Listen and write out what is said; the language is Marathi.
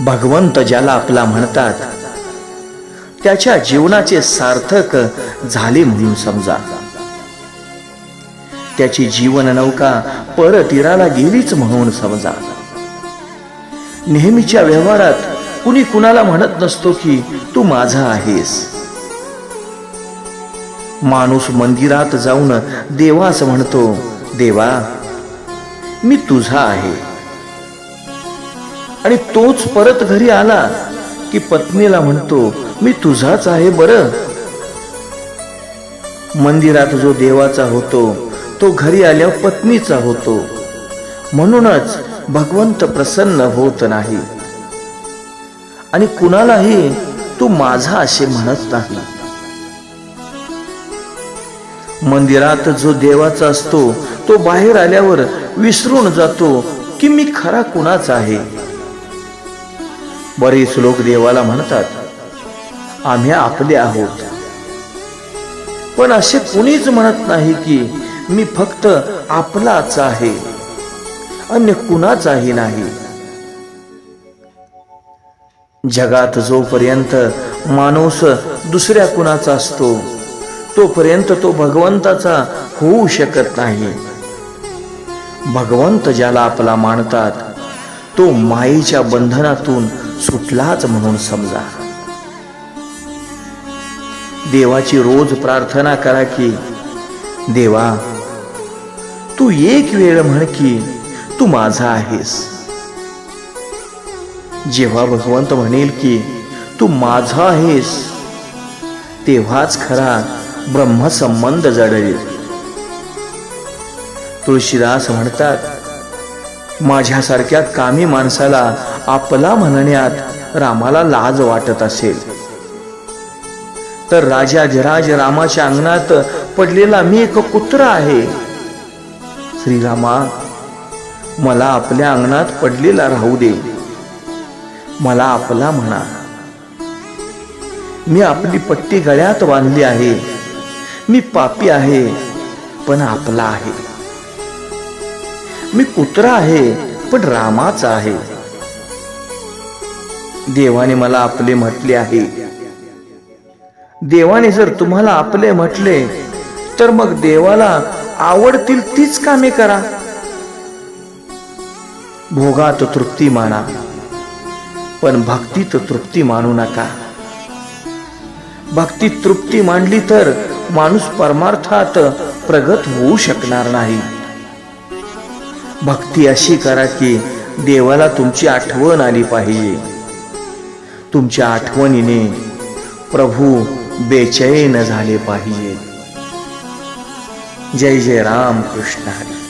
भगवंत ज्याला आपला म्हणतात त्याच्या जीवनाचे सार्थक झाले म्हणून समजा. त्याची जीवन नौका पर तीराला गेलीच म्हणून समजा. नेहमीच्या व्यवहारात कुणी कुणाला म्हणत नसतो की तू माझा आहेस. माणूस मंदिरात जाऊन देवास म्हणतो देवा मी तुझा आहे. आणि तोच परत घरी आला की पत्नीला म्हणतो मी तुझाच आहे बर. मंदिरात जो देवाचा होतो तो घरी आल्यावर पत्नीचा होतो. म्हणूनच भगवंत प्रसन्न होत नाही. आणि कुणालाही तू माझा असे म्हणत नाही. मंदिरात जो देवाचा असतो तो बाहेर आल्यावर विसरून जातो की मी खरा कुणाचा आहे. बरेच लोक देवाला म्हणतात आम्ही आपले आहोत. पण असे कुणीच म्हणत नाही की मी फक्त आपलाच आहे अन्य कुणाचाही नाही. जगात जोपर्यंत माणूस दुसऱ्या कुणाचा असतो तोपर्यंत तो भगवंताचा होऊ शकत नाही. भगवंत ज्याला आपला मानतात तो मायेच्या बंधनातून सुटलाच म्हणून समजा. देवाची रोज प्रार्थना करा की देवा तू एक वेळ म्हण की तू माझा आहेस. जेव्हा भगवंत म्हणेल की तू माझा आहेस तेव्हाच खरा ब्रह्मसंबंध जडवेल तुळशीदास म्हणतात माझ्यासारख्या कामी माणसाला आपला म्हणण्यात रामाला लाज वाटत असेल. तर राजा जराज रामाच्या अंगणात पडलेला मी एक कुत्रा आहे. श्रीरामा मला आपल्या अंगणात पडलेला राहू दे. मला आपला म्हणा. मी आपली पट्टी गळ्यात बांधली आहे. मी पापी आहे पण आपला आहे. मी कुत्रा आहे पण रामाचा आहे. देवाने मला आपले म्हटले आहे. देवाने जर तुम्हाला आपले म्हटले तर मग देवाला आवडतील तीच कामे करा. भोगात तृप्ती माना पण भक्तीत तृप्ती मानू नका. भक्तीत तृप्ती मांडली तर माणूस परमार्थात प्रगत होऊ शकणार नाही. भक्ती अशी करा की देवाला तुमची आठवण आली पाहिजे. तुमच्या आठवणीने प्रभू बेचैन झाले पाहिजे. जय जय राम कृष्ण हरी.